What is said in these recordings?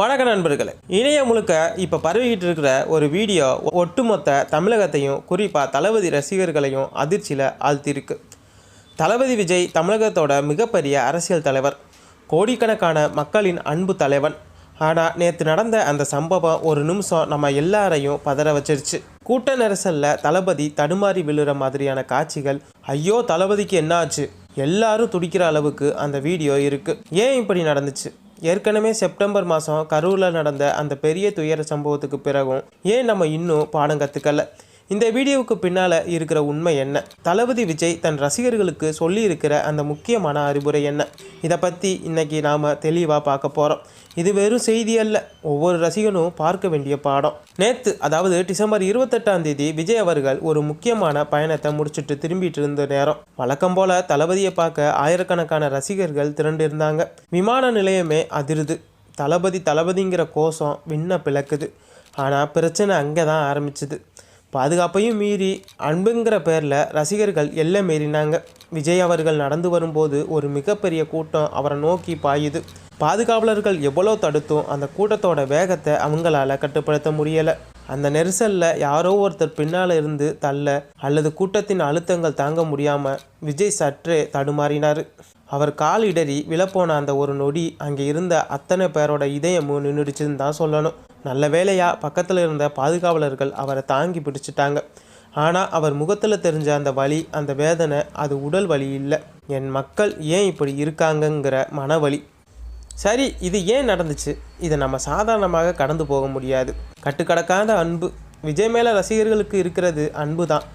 வணக்க நண்பர்களே. இணையம் முழுக்க இப்போ பரவிக்கிட்டு இருக்கிற ஒரு வீடியோ ஒட்டுமொத்த தமிழகத்தையும் குறிப்பாக தளபதி ரசிகர்களையும் அதிர்ச்சியில் ஆழ்த்தியிருக்கு. தளபதி விஜய் தமிழகத்தோட மிகப்பெரிய அரசியல் தலைவர் கோடிக்கணக்கான மக்களின் அன்பு தலைவன். ஆனால் நேற்று நடந்த அந்த சம்பவம் ஒரு நிமிஷம் நம்ம எல்லாரையும் பதற வச்சிருச்சு. கூட்ட நெரிசலில் தளபதி தடுமாறி விழுற மாதிரியான காட்சிகள் ஐயோ தளபதிக்கு என்ன ஆச்சு எல்லாரும் துடிக்கிற அளவுக்கு அந்த வீடியோ இருக்குது ஏன் இப்படி நடந்துச்சு? ஏற்கனவே செப்டம்பர் மாதம் கரூரில் நடந்த அந்த பெரிய துயர சம்பவத்துக்கு பிறகும் ஏன் நம்ம இன்னும் பாடம் கற்றுக்கல இந்த வீடியோவுக்கு பின்னால் இருக்கிற உண்மை என்ன? தளபதி விஜய் தன் ரசிகர்களுக்கு சொல்லி இருக்கிற அந்த முக்கியமான அறிவுரை என்ன? இதை பற்றி இன்னைக்கு நாம் தெளிவாக பார்க்க போகிறோம் இது வெறும் செய்தி அல்ல ஒவ்வொரு ரசிகனும் பார்க்க வேண்டிய பாடம். நேற்று அதாவது டிசம்பர் இருபத்தெட்டாம் தேதி விஜய் அவர்கள் ஒரு முக்கியமான பயணத்தை முடிச்சுட்டு திரும்பிட்டு இருந்த நேரம். வழக்கம் போல தளபதியை பார்க்க ஆயிரக்கணக்கான ரசிகர்கள் திரண்டு இருந்தாங்க விமான நிலையமே அதிருது. தளபதி தளபதிங்கிற கோஷம் விண்ண பிளக்குது. ஆனால் பிரச்சனை அங்கே தான் ஆரம்பிச்சுது. பாதுகாப்பையும் மீறி அன்புங்கிற பேரில் ரசிகர்கள் எல்லை மீறினாங்க. விஜய் அவர்கள் நடந்து வரும்போது ஒரு மிகப்பெரிய கூட்டம் அவரை நோக்கி பாயுது. பாதுகாவலர்கள் எவ்வளோ தடுத்தும் அந்த கூட்டத்தோட வேகத்தை அவங்களால கட்டுப்படுத்த முடியலை. அந்த நெரிசலில் யாரோ ஒருத்தர் பின்னால் இருந்து தள்ள அல்லது கூட்டத்தின் அழுத்தங்கள் தாங்க முடியாமல் விஜய் சற்றே தடுமாறினார். அவர் கால் இடறி விழப்போன அந்த ஒரு நொடி அங்கே இருந்த அத்தனை பேரோட இதயமும் நின்றுடுச்சுன்னு தான் சொல்லணும். நல்ல வேலையாக பக்கத்தில் இருந்த பாதுகாவலர்கள் அவரை தாங்கி பிடிச்சிட்டாங்க. ஆனால் அவர் முகத்தில் தெரிஞ்ச அந்த வலி அந்த வேதனை அது உடல் வலி இல்லை. என் மக்கள் ஏன் இப்படி இருக்காங்கங்கிற மனவலி. சரி இது ஏன் நடந்துச்சு? இதை நம்ம சாதாரணமாக கடந்து போக முடியாது. கட்டுக்கடக்காத அன்பு. விஜய் மேலே ரசிகர்களுக்கு இருக்கிறது அன்பு தான்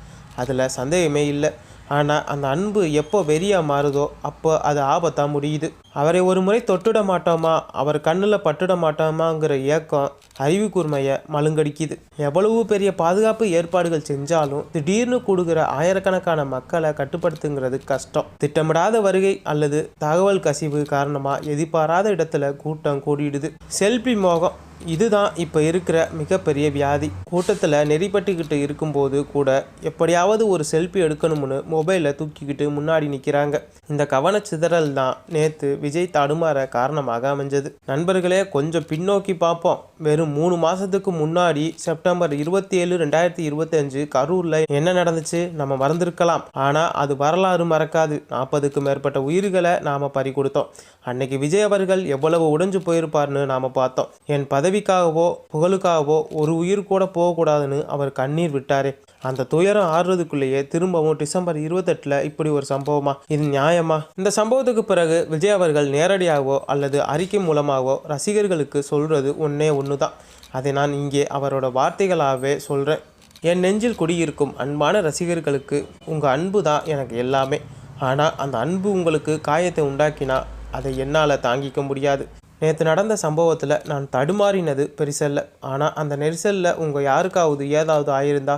அதில் சந்தேகமே இல்லை. ஆனால் அந்த அன்பு எப்போ வெறியாக மாறுதோ அப்போ அது ஆபத்தாக முடியுது. அவரை ஒரு முறை தொட்டுட மாட்டோமா? அவர் கண்ணில் பட்டுட மாட்டோமாங்கிற ஏக்கம் அறிவு கூர்மையை மழுங்கடிக்குது. எவ்வளவு பெரிய பாதுகாப்பு ஏற்பாடுகள் செஞ்சாலும் திடீர்னு கூடுகிற ஆயிரக்கணக்கான மக்களை கட்டுப்படுத்துங்கிறது கஷ்டம். திட்டமிடாத வருகை அல்லது தகவல் கசிவு காரணமாக எதிர்பாராத இடத்துல கூட்டம் கூடிடுது. செல்பி மோகம் இதுதான் இப்போ இருக்கிற மிகப்பெரிய வியாதி. கூட்டத்தில் நெறிப்பட்டுக்கிட்டு இருக்கும்போது கூட எப்படியாவது ஒரு செல்ஃபி எடுக்கணும்னு மொபைலை தூக்கிக்கிட்டு முன்னாடி நிற்கிறாங்க இந்த கவனச்சிதறல் தான் நேற்று விஜய் தடுமாற காரணமாக அமைஞ்சது. நண்பர்களே கொஞ்சம் பின்னோக்கி பார்ப்போம். வெறும் மூணு மாதத்துக்கு முன்னாடி செப்டம்பர் இருபத்தி ஏழு ரெண்டாயிரத்தி இருபத்தஞ்சு கரூரில் என்ன நடந்துச்சு? நம்ம மறந்துருக்கலாம். ஆனால் அது வரலாறு மறக்காது. நாற்பதுக்கு மேற்பட்ட உயிர்களை நாம் பறி கொடுத்தோம் அன்னைக்கு விஜய் அவர்கள் எவ்வளவு உடைஞ்சு போயிருப்பார்னு நாம் பார்த்தோம். என் பதவி பதவிக்காகவோ புகழுக்காகவோ ஒரு உயிர் கூட போகக்கூடாதுன்னு அவர் கண்ணீர் விட்டாரே. அந்த துயரம் ஆறுறதுக்குள்ளேயே திரும்பவும் டிசம்பர் இருபத்தெட்டில் இப்படி ஒரு சம்பவமா? இது நியாயமா? இந்த சம்பவத்துக்கு பிறகு விஜய் அவர்கள் நேரடியாகவோ அல்லது அறிக்கை மூலமாகவோ ரசிகர்களுக்கு சொல்றது ஒன்னே ஒன்று தான் அதை நான் இங்கே அவரோட வார்த்தைகளாகவே சொல்கிறேன் என் நெஞ்சில் குடியிருக்கும் அன்பான ரசிகர்களுக்கு உங்கள் அன்பு தான் எனக்கு எல்லாமே. ஆனால் அந்த அன்பு உங்களுக்கு காயத்தை உண்டாக்கினா அதை என்னால் தாங்கிக்க முடியாது. நேற்று நடந்த சம்பவத்தில் நான் தடுமாறினது பெருசல்ல. ஆனால் அந்த நெரிசலில் உங்கள் யாருக்காவது ஏதாவது ஆயிருந்தா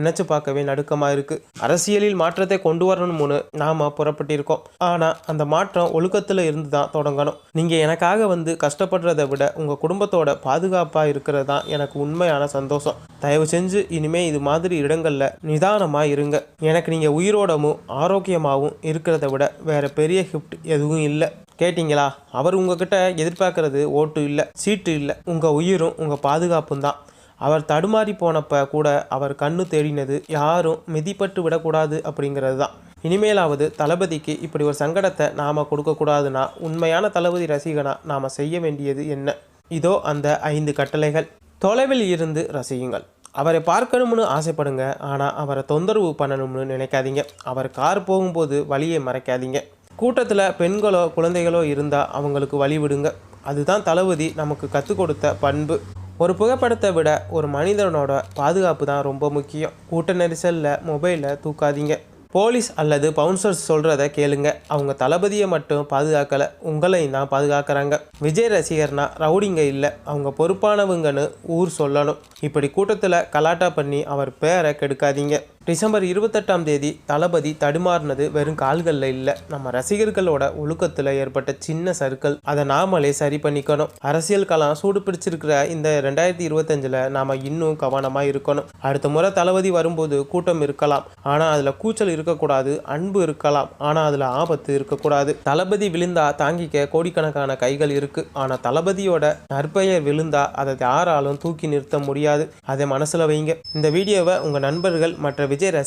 நினச்சி பார்க்கவே நடுக்கமாக இருக்குது அரசியலில் மாற்றத்தை கொண்டு வரணும்னு நாம் புறப்பட்டிருக்கோம். ஆனால் அந்த மாற்றம் ஒழுக்கத்தில் இருந்து தான் தொடங்கணும். நீங்கள் எனக்காக வந்து கஷ்டப்படுறத விட உங்கள் குடும்பத்தோட பாதுகாப்பாக இருக்கிறது தான் எனக்கு உண்மையான சந்தோஷம். தயவு செஞ்சு இனிமேல் இது மாதிரி இடங்களில் நிதானமாக இருங்க. எனக்கு நீங்கள் உயிரோடமும் ஆரோக்கியமாகவும் இருக்கிறத விட வேறு பெரிய கிஃப்ட் எதுவும் இல்லை. கேட்டிங்களா? அவர் உங்ககிட்ட எதிர்பார்க்கறது ஓட்டு இல்லை சீட்டு இல்லை. உங்கள் உயிரும் உங்கள் பாதுகாப்பும் தான். அவர் தடுமாறி போனப்ப கூட அவர் கண்ணு தேடினது யாரும் மிதிப்பட்டு விடக்கூடாது அப்படிங்கிறது தான். இனிமேலாவது தளபதிக்கு இப்படி ஒரு சங்கடத்தை நாம் கொடுக்கக்கூடாதுன்னா உண்மையான தளபதி ரசிகனா நாம் செய்ய வேண்டியது என்ன? இதோ அந்த ஐந்து கட்டளைகள். தொலைவில் இருந்து ரசியுங்கள். அவரை பார்க்கணும்னு ஆசைப்படுங்க ஆனால் அவரை தொந்தரவு பண்ணணும்னு நினைக்காதீங்க. அவர் கார் போகும்போது வழியை மறைக்காதீங்க. கூட்டத்தில் பெண்களோ குழந்தைகளோ இருந்தால் அவங்களுக்கு வழிவிடுங்க. அதுதான் தளபதி நமக்கு கற்றுக் கொடுத்த பண்பு. ஒரு புகைப்படத்தை விட ஒரு மனிதனோட பாதுகாப்பு தான் ரொம்ப முக்கியம். கூட்ட நெரிசலில் மொபைலை தூக்காதீங்க. போலீஸ் அல்லது பவுன்சர்ஸ் சொல்கிறத கேளுங்க. அவங்க தளபதியை மட்டும் பாதுகாக்கலை உங்களையும் தான் பாதுகாக்கிறாங்க. விஜய் ரசிகர்னா ரவுடிங்க இல்லை அவங்க பொறுப்பானவங்கன்னு ஊர் சொல்லணும். இப்படி கூட்டத்தில் கலாட்டா பண்ணி அவர் பேரை கெடுக்காதீங்க. டிசம்பர் இருபத்தெட்டாம் தேதி தளபதி தடுமாறினது வெறும் கால்களில் இல்லை. நம்ம ரசிகர்களோட ஒழுக்கத்தில் ஏற்பட்ட சின்ன சர்க்கிள் அதை நாமளே சரி பண்ணிக்கணும். அரசியல் களம் சூடு பிடிச்சிருக்கிற இந்த ரெண்டாயிரத்தி இருபத்தஞ்சில் நாம் இன்னும் கவனமாக இருக்கணும். அடுத்த முறை தளபதி வரும்போது கூட்டம் இருக்கலாம். ஆனால் அதில் கூச்சல் இருக்கக்கூடாது அன்பு இருக்கலாம். ஆனால் அதில் ஆபத்து இருக்கக்கூடாது. தளபதி விழுந்தா தாங்கிக்க கோடிக்கணக்கான கைகள் இருக்கு. ஆனால் தளபதியோட நற்பெயர் விழுந்தா அதை யாராலும் தூக்கி நிறுத்த முடியாது. அதை மனசில் வைங்க. இந்த வீடியோவை உங்கள் நண்பர்கள் மற்ற விஜய் ரசி